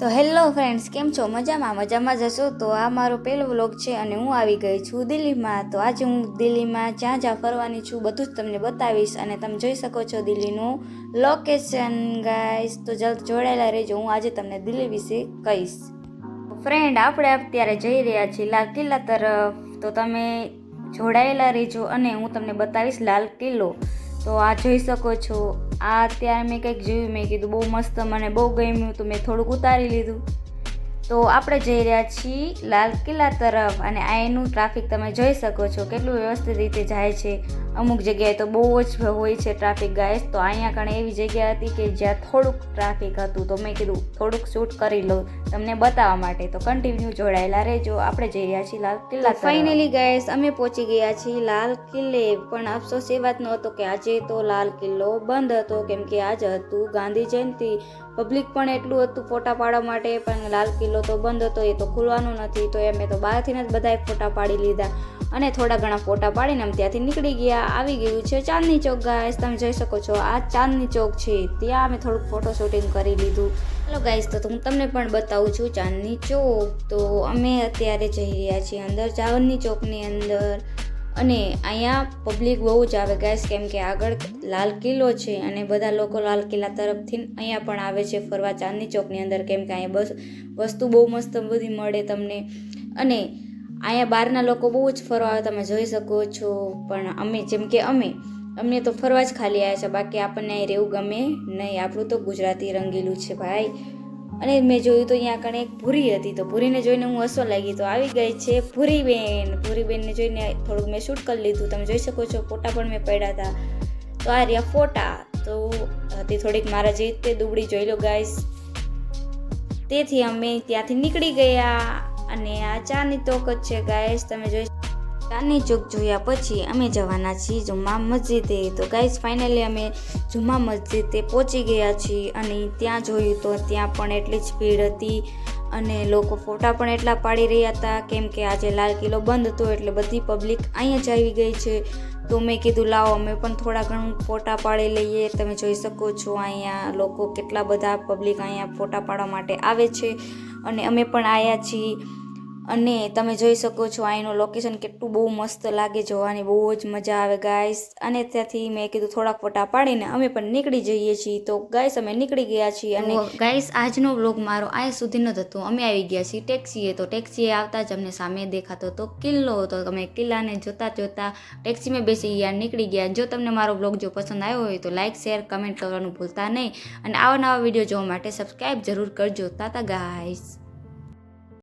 તો hello friends, કેમ છો? મજામાં? મજામાં જશો તો આ મારો પહેલો વ્લોગ છે અને હું આવી ગઈ છું દિલ્હીમાં. તો આજે હું દિલ્હીમાં જ્યાં જ્યાં ફરવાની છું બધું જ તમને બતાવીશ અને તમે જોઈ શકો છો દિલ્હીનું લોકેશન ગાઈસ તો જલ્દ જોડાયેલા રહેજો. હું આજે તમને દિલ્હી વિશે કહીશ. ફ્રેન્ડ, આપણે અત્યારે જઈ રહ્યા છીએ લાલ કિલ્લા તરફ. તો તમે જોડાયેલા રહેજો અને હું તમને બતાવીશ લાલ કિલ્લો. તો આ જોઈ શકો છો. આ અત્યારે મેં કંઈક જોયું, મેં કીધું બહુ મસ્ત, મને બહુ ગમ્યું, તો મેં થોડુંક ઉતારી લીધું. તો આપણે જઈ રહ્યા છીએ લાલ કિલ્લા તરફ અને આ એનું ટ્રાફિક તમે જોઈ શકો છો, કેટલું વ્યવસ્થિત રીતે જાય છે. અમુક જગ્યાએ તો બહુ જ હોય છે ટ્રાફિક ગાઈસ તો અહીંયા કણે એવી જગ્યા હતી કે જ્યાં થોડુંક ટ્રાફિક હતું. તો મેં કીધું થોડુંક શૂટ કરી લઉં તમને બતાવવા માટે. તો કન્ટિન્યુ જોડાયેલા રહેજો. આપણે જઈ રહ્યા છીએ લાલ કિલ્લા ફાઇનલી ગાઈસ અમે પહોંચી ગયા છીએ લાલ કિલ્લે. પણ અફસોસ એ વાતનો હતો કે આજે તો લાલ કિલ્લો બંધ હતો. કેમ કે આજ હતું ગાંધી જયંતિ. પબ્લિક પણ એટલું હતું ફોટા પાડવા માટે પણ લાલ કિલ્લો તો બંધ હતો. એ તો ખુલવાનો નથી. તો એ મેં તો બહારથી જ બધાએ ફોટા પાડી લીધા. અને થોડા ઘણા ફોટા પાડીને આમ ત્યાંથી નીકળી ગયા. આવી ગયું છે. ચાંદની ચોક ગાઈસ તમે જોઈ શકો છો. આ ચાંદની ચોક છે. ત્યાં અમે થોડુંક ફોટો શૂટિંગ કરી લીધું. હલો ગાઈસ તો હું તમને પણ બતાવું છું ચાંદની ચોક. તો અમે અત્યારે જઈ રહ્યા છીએ અંદર ચાંદની ચોકની અંદર. અને અહીંયા પબ્લિક બહુ જ આવે ગાઈસ કેમ કે આગળ લાલ કિલ્લો છે અને બધા લોકો લાલ કિલ્લા તરફથી અહીંયા પણ આવે છે ફરવા ચાંદની ચોકની અંદર. કેમ કે અહીંયા બસ, વસ્તુ બહુ મસ્ત બધી મળે તમને. અને અહીંયા બહારના લોકો બહુ જ ફરવા આવે, તમે જોઈ શકો છો. પણ અમે, જેમ કે અમે, અમને તો ફરવા જ ખાલી આવ્યા છે. બાકી આપણને અહીં રહેવું ગમે નહીં. આપણું તો ગુજરાતી રંગીલું છે ભાઈ. અને મેં જોયું તો અહીંયા કણે એક ભૂરી હતી. તો ભૂરીને જોઈને હું હસવા લાગી. તો આવી ગઈ છે ભૂરી ભૂરીબેનને ભૂરી બેનને જોઈને થોડુંક મેં શૂટ કરી લીધું. તમે જોઈ શકો છો, ફોટા પણ મેં પડ્યા હતા. તો આ રહ્યા ફોટા. તો હતી થોડીક મારા જે તે દુબળી જોઈ લો ગાઈસ તેથી અમે ત્યાંથી નીકળી ગયા. અને આ ચાની તોક જ છે ગાઈસ તમે જોઈ ચાની ચોક જોયા પછી અમે જવાના છીએ જુમ્મા મસ્જિદે. તો ગાઈસ ફાઇનલી અમે જુમ્મા મસ્જિદે પહોંચી ગયા છીએ અને ત્યાં જોયું તો ત્યાં પણ એટલી જ ભીડ હતી અને લોકો ફોટા પણ એટલા પાડી રહ્યા હતા. કેમ કે આજે લાલ કિલ્લો બંધ હતો એટલે બધી પબ્લિક અહીંયા જ આવી ગઈ છે. તો મેં કીધું, લાવો, અમે પણ થોડા ઘણું ફોટા પાડી લઈએ. તમે જોઈ શકો છો, અહીંયા લોકો કેટલા બધા પબ્લિક અહીંયા ફોટા પાડવા માટે આવે છે. અને અમે પણ આવ્યા છીએ. અને તમે જોઈ શકો છો અહીંનું લોકેશન કેટલું બહુ મસ્ત લાગે જોવાની, બહુ જ મજા આવે ગાઈસ અને ત્યાંથી મેં કીધું થોડાક ફોટા પાડીને અમે પણ નીકળી જઈએ છીએ. તો ગાઈસ અમે નીકળી ગયા છીએ અને ગાઈસ આજનો બ્લોગ મારો આ સુધીનો જ હતો. અમે આવી ગયા છીએ ટેક્સીએ તો ટેક્સીએ આવતા જ અમને સામે દેખાતો તો કિલ્લો હતો. તમે કિલ્લાને જોતા જોતા ટેક્સીમાં બેસી ગયા, નીકળી ગયા. જો તમને મારો બ્લોગ જો પસંદ આવ્યો હોય તો લાઇક શેર કમેન્ટ કરવાનું ભૂલતા નહીં. અને આવા નવા વીડિયો જોવા માટે સબસ્ક્રાઈબ જરૂર કરજો. તાતા ગાઈસ